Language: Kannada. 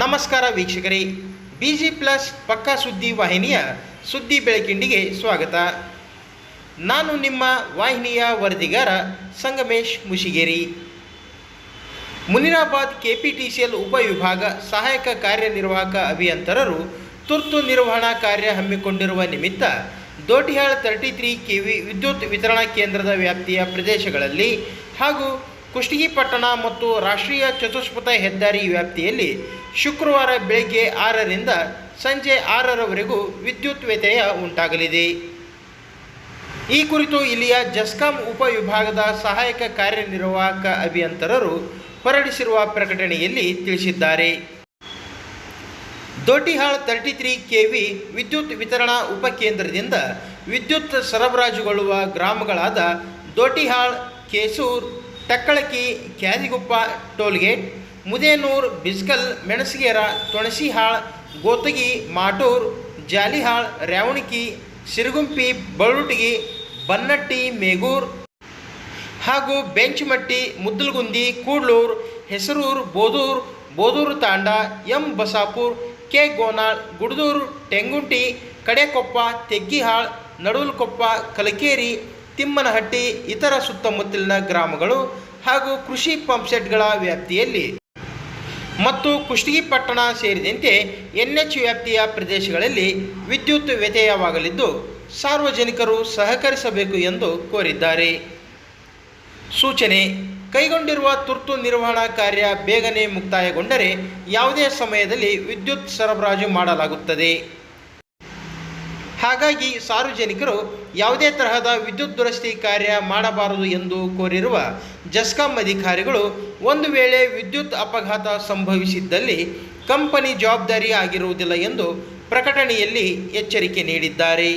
ನಮಸ್ಕಾರ ವೀಕ್ಷಕರೇ. ಬಿ ಜಿ ಪ್ಲಸ್ ಪಕ್ಕಾ ಸುದ್ದಿ ವಾಹಿನಿಯ ಸುದ್ದಿ ಬೆಳಕಿಂಡಿಗೆ ಸ್ವಾಗತ. ನಾನು ನಿಮ್ಮ ವಾಹಿನಿಯ ವರದಿಗಾರ ಸಂಗಮೇಶ್ ಮುಶಿಗೇರಿ ಮುನಿರಾಬಾದ್ ಕೆಪಿಟಿಸಿಎಲ್ ಉಪವಿಭಾಗ ಸಹಾಯಕ ಕಾರ್ಯನಿರ್ವಾಹಕ ಅಭಿಯಂತರರು ತುರ್ತು ನಿರ್ವಹಣಾ ಕಾರ್ಯ ಹಮ್ಮಿಕೊಂಡಿರುವ ನಿಮಿತ್ತ ದೋಟಿಹಾಳ್ ತರ್ಟಿ ತ್ರೀ ಕೆವಿ ವಿದ್ಯುತ್ ವಿತರಣಾ ಕೇಂದ್ರದ ವ್ಯಾಪ್ತಿಯ ಪ್ರದೇಶಗಳಲ್ಲಿ ಹಾಗೂ ಕುಷ್ಟಗಿ ಪಟ್ಟಣ ಮತ್ತು ರಾಷ್ಟ್ರೀಯ ಚತುಷ್ಪಥ ಹೆದ್ದಾರಿ ವ್ಯಾಪ್ತಿಯಲ್ಲಿ ಶುಕ್ರವಾರ ಬೆಳಗ್ಗೆ ಆರರಿಂದ ಸಂಜೆ ಆರರವರೆಗೂ ವಿದ್ಯುತ್ ವ್ಯತ್ಯಯ ಉಂಟಾಗಲಿದೆ. ಈ ಕುರಿತು ಇಲ್ಲಿಯ ಜಸ್ಕಾಂ ಉಪವಿಭಾಗದ ಸಹಾಯಕ ಕಾರ್ಯನಿರ್ವಾಹಕ ಅಭಿಯಂತರರು ಹೊರಡಿಸಿರುವ ಪ್ರಕಟಣೆಯಲ್ಲಿ ತಿಳಿಸಿದ್ದಾರೆ. Doddihal thirty three K V ವಿದ್ಯುತ್ ವಿತರಣಾ ಉಪಕೇಂದ್ರದಿಂದ ವಿದ್ಯುತ್ ಸರಬರಾಜುಗೊಳ್ಳುವ ಗ್ರಾಮಗಳಾದ ದೊಡ್ಡಿಹಾಳ್, ಕೇಸೂರ್, ಟಕ್ಕಳಕಿ, ಕ್ಯಾದಿಗುಪ್ಪ, ಟೋಲ್ಗೇಟ್ ಮುದೇನೂರ್, ಬಿಸ್ಕಲ್, ಮೆಣಸಿಗೇರ ತೊಣಸಿಹಾಳ್ ಗೋತಗಿ, ಮಾಟೂರ್, ಜಾಲಿಹಾಳ್, ರ್ಯಾವಣಿಕಿ, ಸಿರುಗುಂಪಿ ಬಳುಟಗಿ ಬನ್ನಟ್ಟಿ, ಮೇಗೂರ್ ಹಾಗೂ ಬೆಂಚ್ಮಟ್ಟಿ, ಮುದ್ದಲ್ಗುಂದಿ, ಕೂಡ್ಲೂರ್, ಹೆಸರೂರು, ಬೋದೂರ್, ಬೋದೂರು ತಾಂಡ, ಎಂ ಬಸಾಪುರ್, ಕೆ ಗೋನಾಳ್, ಗುಡದೂರು, ಟೆಂಗುಂಟಿ, ಕಡೆಕೊಪ್ಪ, ತೆಗ್ಗಿಹಾಳ್ ನಡುಲ್ಕೊಪ್ಪ ಕಲಕೇರಿ, ತಿಮ್ಮನಹಟ್ಟಿ, ಇತರ ಸುತ್ತಮುತ್ತಲಿನ ಗ್ರಾಮಗಳು ಹಾಗೂ ಕೃಷಿ ಪಂಪ್ಸೆಟ್ಗಳ ವ್ಯಾಪ್ತಿಯಲ್ಲಿ ಮತ್ತು ಕುಷ್ಟಗಿ ಪಟ್ಟಣ ಸೇರಿದಂತೆ ಎನ್ ಎಚ್ ವ್ಯಾಪ್ತಿಯ ಪ್ರದೇಶಗಳಲ್ಲಿ ವಿದ್ಯುತ್ ವ್ಯತ್ಯಯವಾಗಲಿದ್ದು ಸಾರ್ವಜನಿಕರು ಸಹಕರಿಸಬೇಕು ಎಂದು ಕೋರಿದ್ದಾರೆ. ಸೂಚನೆ, ಕೈಗೊಂಡಿರುವ ತುರ್ತು ನಿರ್ವಹಣಾ ಕಾರ್ಯ ಬೇಗನೆ ಮುಕ್ತಾಯಗೊಂಡರೆ ಯಾವುದೇ ಸಮಯದಲ್ಲಿ ವಿದ್ಯುತ್ ಸರಬರಾಜು ಮಾಡಲಾಗುತ್ತದೆ. ಹಾಗಾಗಿ ಸಾರ್ವಜನಿಕರು ಯಾವುದೇ ತರಹದ ವಿದ್ಯುತ್ ದುರಸ್ತಿ ಕಾರ್ಯ ಮಾಡಬಾರದು ಎಂದು ಕೋರಿರುವ ಜಸ್ಕಾಂ ಅಧಿಕಾರಿಗಳು ಒಂದು ವೇಳೆ ವಿದ್ಯುತ್ ಅಪಘಾತ ಸಂಭವಿಸಿದ್ದಲ್ಲಿ ಕಂಪನಿ ಜವಾಬ್ದಾರಿ ಆಗಿರುವುದಿಲ್ಲ ಎಂದು ಪ್ರಕಟಣೆಯಲ್ಲಿ ಎಚ್ಚರಿಕೆ ನೀಡಿದ್ದಾರೆ.